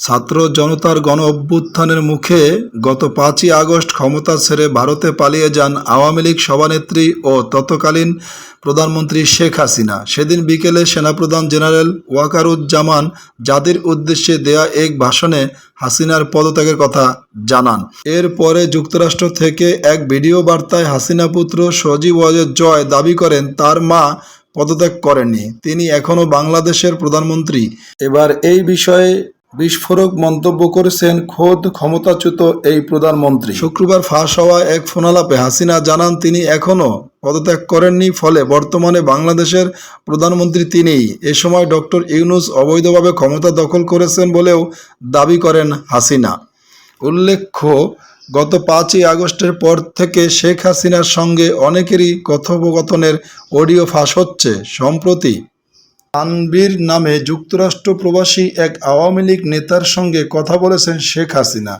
ছাত্র জনতার গণ অভ্যুত্থানের মুখে গত পাঁচই আগস্ট ক্ষমতা ছেড়ে ভারতে পালিয়ে যান আওয়ামী লীগ সভানেত্রী ও তৎকালীন প্রধানমন্ত্রী শেখ হাসিনা। সেদিন বিকেলে সেনাপ্রধান জেনারেল ওয়াকারুজ্জামান জাতির উদ্দেশ্যে দেয়া এক ভাষণে হাসিনার পদত্যাগের কথা জানান। এরপরে যুক্তরাষ্ট্র থেকে এক ভিডিও বার্তায় হাসিনা পুত্র সজীব ওয়াজেদ জয় দাবি করেন, তার মা পদত্যাগ করেননি, তিনি এখনও বাংলাদেশের প্রধানমন্ত্রী। এবার এই বিষয়ে বিস্ফোরক মন্তব্য করেছেন খোদ ক্ষমতাচ্যুত এই প্রধানমন্ত্রী। শুক্রবার ফাঁস হওয়া এক ফোনালাপে হাসিনা জানান, তিনি এখনও পদত্যাগ করেননি, ফলে বর্তমানে বাংলাদেশের প্রধানমন্ত্রী তিনিই। এ সময় ডক্টর ইউনুস অবৈধভাবে ক্ষমতা দখল করেছেন বলেও দাবি করেন হাসিনা। উল্লেখ্য, গত পাঁচই আগস্টের পর থেকে শেখ হাসিনার সঙ্গে অনেকেরই কথোপকথনের অডিও ফাঁস হচ্ছে। সম্প্রতি তানবীর নামে যুক্তরাষ্ট্র প্রবাসী এক আওয়ামী লীগ নেতার সঙ্গে কথা বলেছেন শেখ হাসিনা।